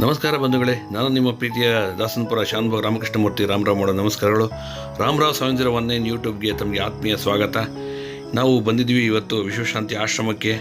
ನಮಸ್ಕಾರ ಬಂಧುಗಳೇ, ನಾನು ನಿಮ್ಮ ಪ್ರೀತಿಯ ದಾಸನಪುರ ಶಾನ್ಭೋಗ ರಾಮಕೃಷ್ಣಮೂರ್ತಿ ರಾಮರಾವ್ ಮಾಡೋ ನಮಸ್ಕಾರಗಳು. Ramarao seven zero one nine ಯೂಟ್ಯೂಬ್ಗೆ ತಮಗೆ ಆತ್ಮೀಯ ಸ್ವಾಗತ. ನಾವು ಬಂದಿದ್ವಿ ಇವತ್ತು ವಿಶ್ವಶಾಂತಿ ಆಶ್ರಮಕ್ಕೆ.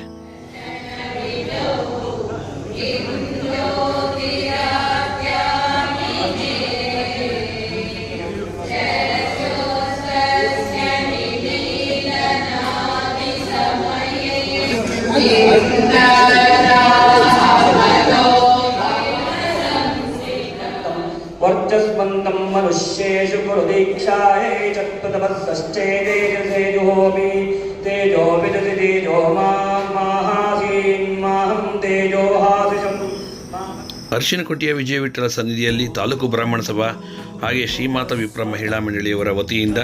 वर्चस्वन्तं मनुष्येषु कुरु दीक्षायै चक्रतपस्सश्चेदेजसे जुहोमि तेजो विदति तेजो मां माहासीन्माहं तेजोहासिषम् ಅರಿಶಿನಕೊಟ್ಟಿಯ ವಿಜಯ ವಿಠಲ ಸನ್ನಿಧಿಯಲ್ಲಿ ತಾಲೂಕು ಬ್ರಾಹ್ಮಣ ಸಭಾ ಹಾಗೆ ಶ್ರೀಮಾತಾ ವಿಪ್ರ ಮಹಿಳಾ ಮಂಡಳಿಯವರ ವತಿಯಿಂದ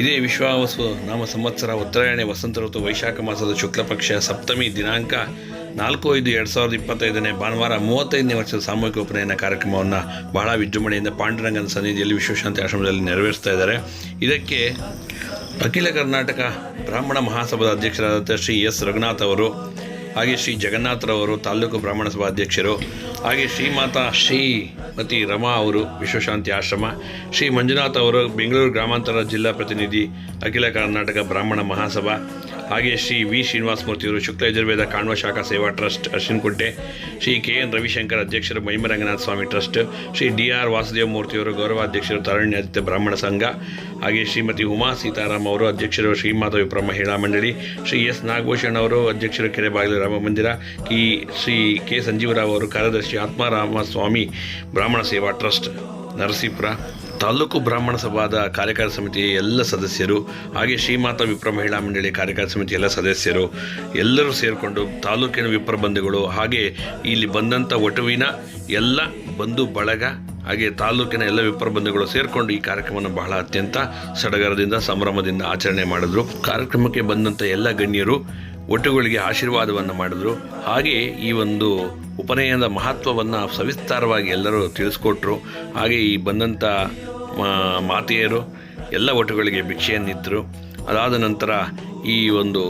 ಇದೇ ವಿಶ್ವಾವಸು ನಾಮ ಸಂವತ್ಸರ ಉತ್ತರಾಯಣ ವಸಂತ ಋತು ವೈಶಾಖ ಮಾಸದ ಶುಕ್ಲ ಪಕ್ಷ ಸಪ್ತಮಿ ದಿನಾಂಕ ನಾಲ್ಕು ಐದು ಎರಡು ಸಾವಿರದ ಇಪ್ಪತ್ತೈದನೇ ಭಾನುವಾರ ಮೂವತ್ತೈದನೇ ವರ್ಷದ ಸಾಮೂಹಿಕ ಉಪನಯನ ಕಾರ್ಯಕ್ರಮವನ್ನು ಬಹಳ ವಿಜೃಂಭಣೆಯಿಂದ ಪಾಂಡುರಂಗನ ಸನ್ನಿಧಿಯಲ್ಲಿ ವಿಶ್ವಶಾಂತಿ ಆಶ್ರಮದಲ್ಲಿ ನೆರವೇರಿಸ್ತಾ ಇದ್ದಾರೆ. ಇದಕ್ಕೆ ಅಖಿಲ ಕರ್ನಾಟಕ ಬ್ರಾಹ್ಮಣ ಮಹಾಸಭಾದ ಅಧ್ಯಕ್ಷರಾದ ಶ್ರೀ ಎಸ್ ರಘುನಾಥ್ ಅವರು, ಹಾಗೆ ಶ್ರೀ ಜಗನ್ನಾಥರವರು ತಾಲೂಕು ಬ್ರಾಹ್ಮಣ ಸಭಾ ಅಧ್ಯಕ್ಷರು, ಹಾಗೆ ಶ್ರೀಮಾತಾ ಶ್ರೀಮತಿ ರಮಾ ಅವರು, ವಿಶ್ವಶಾಂತಿ ಆಶ್ರಮ, ಶ್ರೀ ಮಂಜುನಾಥ್ ಅವರು, ಬೆಂಗಳೂರು ಗ್ರಾಮಾಂತರ ಜಿಲ್ಲಾ ಪ್ರತಿನಿಧಿ, ಅಖಿಲ ಕರ್ನಾಟಕ ಬ್ರಾಹ್ಮಣ ಮಹಾಸಭಾ ಹಾಗೆ Shri V ಶ್ರೀನಿವಾಸಮೂರ್ತಿಯವರು Shukla Yajurveda Kanva Shakha Seva trust Arshinkunte Shri K N Ravishankar ಅಧ್ಯಕ್ಷರು Mahimaranganatha Swami trust, Shri D R Vasudeva ಮೂರ್ತಿಯವರು Taranya Aditya Brahmana Sangha, ಹಾಗೆ ಶ್ರೀಮತಿ ಉಮಾ ಸೀತಾರಾಮ್ ಅವರು ಅಧ್ಯಕ್ಷರು ಶ್ರೀಮಾತ ವಿಪ್ರ ಮಹಿಳಾ ಮಂಡಳಿ, ಶ್ರೀ ಎಸ್ ನಾಗಭೂಷಣ್ ಅವರು ಅಧ್ಯಕ್ಷರು ಕೆರೆಬಾಗಿಲು ರಾಮ ಮಂದಿರ ಈ ಶ್ರೀ ಕೆ ಸಂಜೀವರಾವ್ ಅವರು ಕಾರ್ಯದರ್ಶಿ ಆತ್ಮಾರಾಮ ಸ್ವಾಮಿ ಬ್ರಾಹ್ಮಣ ಸೇವಾ ಟ್ರಸ್ಟ್, ನರಸೀಪುರ. ತಾಲೂಕು ಬ್ರಾಹ್ಮಣ ಸಭಾದ ಕಾರ್ಯಕಾರಿ ಸಮಿತಿಯ ಎಲ್ಲ ಸದಸ್ಯರು, ಹಾಗೆ ಶ್ರೀಮಾತ ವಿಪ್ರ ಮಹಿಳಾ ಮಂಡಳಿ ಕಾರ್ಯಕಾರಿ ಸಮಿತಿ ಎಲ್ಲ ಸದಸ್ಯರು, ಎಲ್ಲರೂ ಸೇರಿಕೊಂಡು ತಾಲೂಕಿನ ವಿಪ್ರ ಬಂಧುಗಳು, ಹಾಗೆ ಇಲ್ಲಿ ಬಂದಂಥ ಒಟುವಿನ ಎಲ್ಲ ಬಂಧು ಬಳಗ, ಹಾಗೆ ತಾಲೂಕಿನ ಎಲ್ಲ ವಿಪ್ರ ಬಂಧುಗಳು ಸೇರಿಕೊಂಡು ಈ ಕಾರ್ಯಕ್ರಮವನ್ನು ಬಹಳ ಅತ್ಯಂತ ಸಡಗರದಿಂದ, ಸಂಭ್ರಮದಿಂದ ಆಚರಣೆ ಮಾಡಿದ್ರು. ಕಾರ್ಯಕ್ರಮಕ್ಕೆ ಬಂದಂಥ ಎಲ್ಲ ಗಣ್ಯರು ಒಟ್ಟುಗಳಿಗೆ ಆಶೀರ್ವಾದವನ್ನು ಮಾಡಿದ್ರು. ಹಾಗೆ ಈ ಒಂದು ಉಪನಯನದ ಮಹತ್ವವನ್ನು ಸವಿಸ್ತಾರವಾಗಿ ಎಲ್ಲರೂ ತಿಳಿಸ್ಕೊಟ್ರು. ಹಾಗೆ ಈ ಬಂದಂಥ ಮಾತೆಯರು ಎಲ್ಲ ಒಟ್ಟುಗಳಿಗೆ ಭಿಕ್ಷೆಯನ್ನಿತ್ತರು ಅದಾದ ನಂತರ ಈ ಒಂದು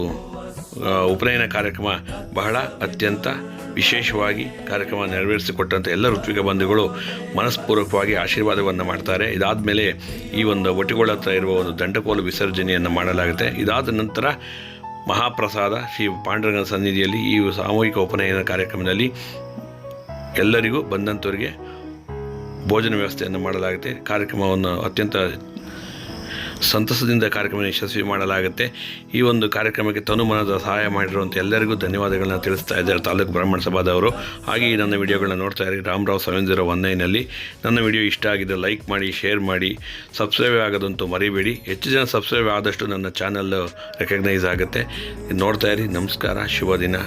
ಉಪನಯನ ಕಾರ್ಯಕ್ರಮ ಬಹಳ ಅತ್ಯಂತ ವಿಶೇಷವಾಗಿ ಕಾರ್ಯಕ್ರಮ ನೆರವೇರಿಸಿಕೊಟ್ಟಂಥ ಎಲ್ಲ ಋತ್ವಿಕ ಬಂಧುಗಳು ಮನಸ್ಪೂರ್ವಕವಾಗಿ ಆಶೀರ್ವಾದವನ್ನು ಮಾಡ್ತಾರೆ. ಇದಾದ ಮೇಲೆ ಈ ಒಂದು ಒಟ್ಟುಗಳ ಹತ್ರ ಇರುವ ಒಂದು ದಂಡಕೋಲು ವಿಸರ್ಜನೆಯನ್ನು ಮಾಡಲಾಗುತ್ತೆ. ಇದಾದ ನಂತರ ಮಹಾಪ್ರಸಾದ ಶ್ರೀ ಪಾಂಡುರಂಗನ ಸನ್ನಿಧಿಯಲ್ಲಿ ಈ ಸಾಮೂಹಿಕ ಉಪನಯನ ಕಾರ್ಯಕ್ರಮದಲ್ಲಿ ಎಲ್ಲರಿಗೂ ಬಂದಂಥವರಿಗೆ ಭೋಜನ ವ್ಯವಸ್ಥೆಯನ್ನು ಮಾಡಲಾಗುತ್ತೆ. ಕಾರ್ಯಕ್ರಮವನ್ನು ಅತ್ಯಂತ ಸಂತಸದಿಂದ ಕಾರ್ಯಕ್ರಮ ಯಶಸ್ವಿ ಮಾಡಲಾಗುತ್ತೆ. ಈ ಒಂದು ಕಾರ್ಯಕ್ರಮಕ್ಕೆ ತನುಮನದ ಸಹಾಯ ಮಾಡಿರುವಂಥ ಎಲ್ಲರಿಗೂ ಧನ್ಯವಾದಗಳನ್ನ ತಿಳಿಸ್ತಾ ಇದ್ದಾರೆ ತಾಲೂಕು ಬ್ರಾಹ್ಮಣ ಸಭಾದವರು. ಹಾಗೆ ನನ್ನ ವಿಡಿಯೋಗಳನ್ನ ನೋಡ್ತಾ ಇರಿ ರಾಮರಾವ್ ಸೆವೆನ್ ಜೀರೋ ಒನ್ ನೈನಲ್ಲಿ ನನ್ನ ವಿಡಿಯೋ ಇಷ್ಟ ಆಗಿದೆ ಲೈಕ್ ಮಾಡಿ, ಶೇರ್ ಮಾಡಿ, ಸಬ್ಸ್ಕ್ರೈಬ್ ಆಗೋದಂತೂ ಮರಿಬೇಡಿ. ಹೆಚ್ಚು ಜನ ಸಬ್ಸ್ಕ್ರೈಬ್ ಆದಷ್ಟು ನನ್ನ ಚಾನಲ್ ರೆಕಗ್ನೈಸ್ ಆಗುತ್ತೆ. ನೋಡ್ತಾ ಇರಿ, ನಮಸ್ಕಾರ ಶುಭ ದಿನ